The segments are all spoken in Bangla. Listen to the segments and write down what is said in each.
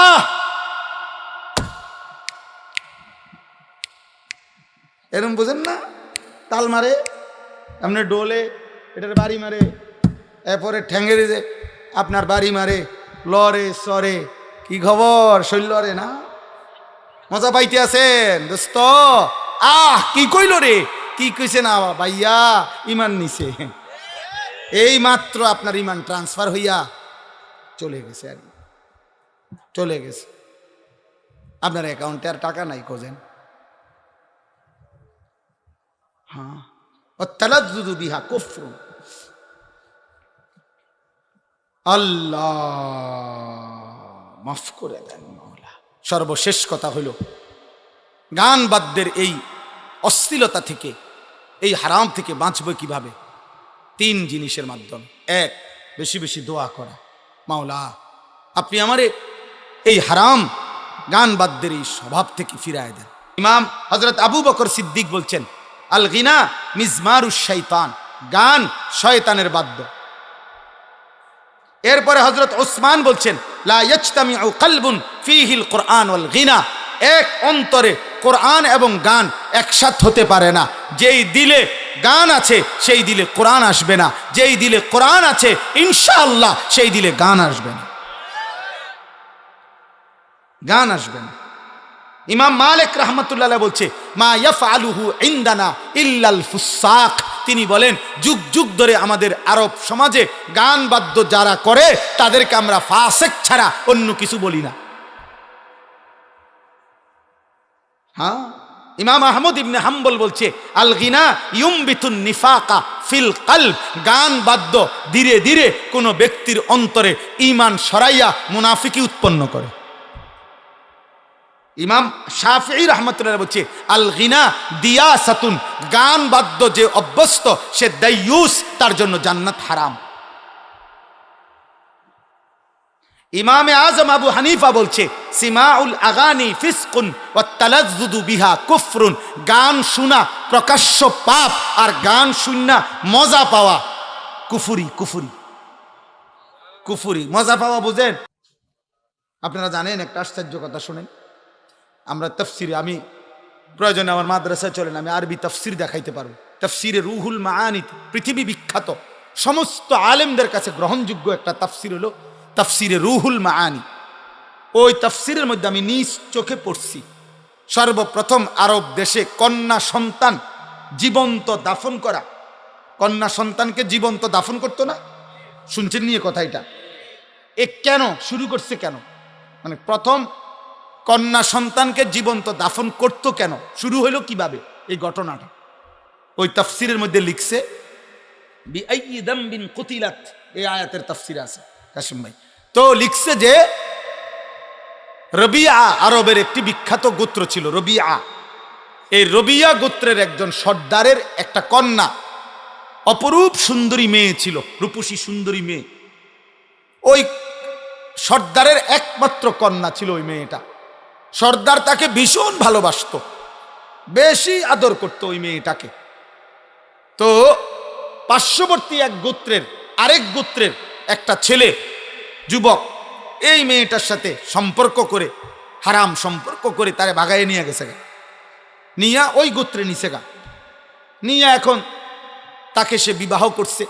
আহ এরম বুঝেন না? তাল মারে আপনার ডোলে, এটার বাড়ি মারে, এরপরে ঠ্যাঙ্গেরে যে আপনার বাড়ি মারে, লরে, সরে, কি খবর? শৈলরে না? মজা পাইতে আছেন, দোস্ত? আহ, কি কইল রে? কি কইছে না ভাইয়া, ইমান নিছে। এই মাত্র আপনার ইমান ট্রান্সফার হইয়া চলে গেছে আর। চলে গেছে। আপনার অ্যাকাউন্টে আর টাকা নাই খোঁজেন। হ্যাঁ। তালাজুদু বিহা কুফরু আল্লাহ, মাফ করে দেন সর্বশেষ কথা হইল গান বাদ্যের এই অশ্লীলতা থেকে, এই হারাম থেকে বাঁচব কীভাবে? তিন জিনিসের মাধ্যমে। এক, বেশি বেশি দোয়া করা। মাওলা, আপনি আমারে এই হারাম গান বাদ্যের এই স্বভাব থেকে ফিরায় দেন। ইমাম হজরত আবু বকর সিদ্দিক বলছেন, আল গিনা মিজমারুস শৈতান গান শয়তানের বাদ্য। এরপরে হজরত ওসমান বলছেন ফিহিল এক অন্তরে কোরআন এবং গান একসাথ হতে পারে না। যেই দিলে গান আছে, সেই দিলে কোরআন আসবে না। যেই দিলে কোরআন আছে, ইনশাআল্লাহ সেই দিলে গান আসবে না। গান আসবে না ইমাম মালিক রহমতুল্লাহ বলছে, মা ইয়ফ আলুহু ইন্দানা ইল্লাল ফুসাক। তিনি বলেন, যুগ যুগ ধরে আমাদের আরব সমাজে গান বাদ্য যারা করে, তাদেরকে আমরা ফাসেক ছাড়া অন্য কিছু বলি না। হ্যাঁ? ইমাম আহমদ ইবনে হাম্বল বলছে আল গিনা ইউমবিতুন নিফাকা ফিল কলব। গান বাদ্য ধীরে ধীরে কোনো ব্যক্তির অন্তরে ইমান সরাইয়া মুনাফিকি উৎপন্ন করে। ইমাম শাফি রহমতুল্লাহ বলছে আল গিনা দিয়া সাতুন গান বাদ্য যে অভ্যস্ত, সে দাইয়ুস তার জন্য জান্নাত হারাম। ইমামে আজম আবু হানিফা বলছে, সিমাউল আগানি ফিসকুন ও তালাজুদু বিহা কুফরুন গান শোনা প্রকাশ্য পাপ আর গান শুননা মজা পাওয়া কুফুরি কুফুরি। কুফুরি, মজা পাওয়া বুঝেন? আপনারা জানেন, একটা আশ্চর্য কথা শুনেন। আমরা তফসিরে, আমি প্রয়োজনে আমার মাদ্রাসায় চলেন, আমি আরবি তফসির দেখাইতে পারব। তফসিরে রুহুল মাআনিত পৃথিবী বিখ্যাত, সমস্ত আলেমদের কাছে গ্রহণযোগ্য একটা তফসির হলো তফসিরে রুহুল মাআনি ওই তফসিরের মধ্যে আমি নিজ চোখে পড়ছি। সর্বপ্রথম আরব দেশে কন্যা সন্তান জীবন্ত দাফন করা। কন্যা সন্তানকে জীবন্ত দাফন করতো না? শুনছেন নিয়ে কথা এটা? এ কেন? শুরু করছে কেন? মানে প্রথম কন্যা সন্তানকে জীবন্ত দাফন করতো কেন? শুরু হইল কীভাবে এই ঘটনাটা? ওই তফসিরের মধ্যে লিখছে দামবিন কুতিলাত। আয়াতের তফসির আছে কাশিম ভাই। তো লিখছে যে, রবিয়া আরবের একটি বিখ্যাত গোত্র ছিল, রবিয়া। এই রবিয়া গোত্রের একজন সর্দারের একটা কন্যা, অপরূপ সুন্দরী মেয়ে ছিল, রূপসী সুন্দরী মেয়ে। ওই সর্দারের একমাত্র কন্যা ছিল ওই মেয়েটা। সর্দার তাকে ভীষণ ভালোবাসতো। বেশি আদর করতো ওই মেয়েটাকে। তো পার্শ্ববর্তী এক গোত্রের, আরেক গোত্রের একটা ছেলে, যুবক, এই মেয়েটার সাথে সম্পর্ক করে, হারাম সম্পর্ক করে তারে বাগায়ে নিয়ে গেছে গা। নিয়া ওই গোত্রে নিছে গা। নিয়ে এখন তাকে সে বিবাহ করছে।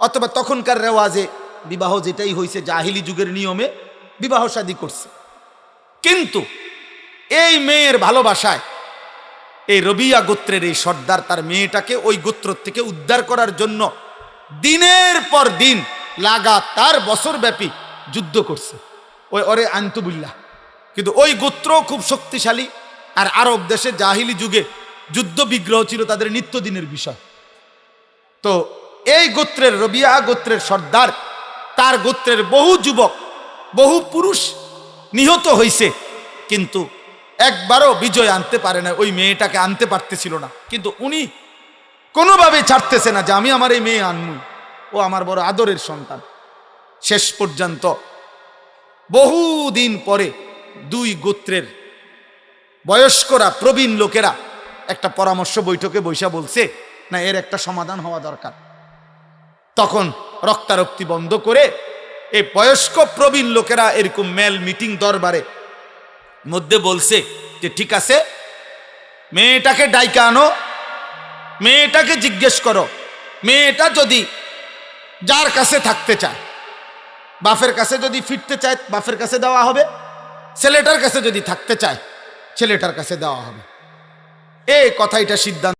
অথবা তখনকার রেওয়াজে বিবাহ যেটাই হয়েছে জাহিলি যুগের নিয়মে বিবাহ শাদী করছে। কিন্তু এই মেয়ের ভালোবাসায় এই রবিয়া গোত্রের এই সর্দার তার মেয়েটাকে ওই গোত্র থেকে উদ্ধার করার জন্য দিনের পর দিন লাগাতার বছরব্যাপী যুদ্ধ করছে। ওই অরে আন্তবুল্লাহ। কিন্তু ওই গোত্র খুব শক্তিশালী আর আরব দেশে জাহিলি যুগে যুদ্ধ বিগ্রহ ছিল তাদের নিত্যদিনের বিষয়। তো এই গোত্রের রবিয়া গোত্রের সর্দার, তার গোত্রের বহু যুবক, বহু পুরুষ নিহত হয়েছে কিন্তু একবারও বিজয় আনতে পারে না ওই মেয়েটাকে আনতে পারতেছিল না। কিন্তু উনি কোনোভাবে ছাড়তেছে না যে আমি আমার এই মেয়ে আনমু। ও আমার বড় আদরের সন্তান। শেষ পর্যন্ত বহুদিন পরে দুই গোত্রের বয়স্করা, প্রবীণ লোকেরা একটা পরামর্শ বৈঠকে বৈশা বলছে, না, এর একটা সমাধান হওয়া দরকার। তখন রক্তারক্তি বন্ধ করে এই বয়স্ক প্রবীণ লোকেরা এরকম মেল মিটিং দরবারে মধ্যে বলছে যে, ঠিক আছে, মেয়েটাকে ডাইকা আনো, মেয়েটাকে জিজ্ঞেস করো, মেয়েটা যদি যার কাছে থাকতে চায় বাফের কাছে যদি ফিরতে চায় বাফের কাছে দেওয়া হবে, ছেলেটার কাছে যদি থাকতে চায়, ছেলেটার কাছে দেওয়া হবে। এই কথাইটা সিদ্ধান্ত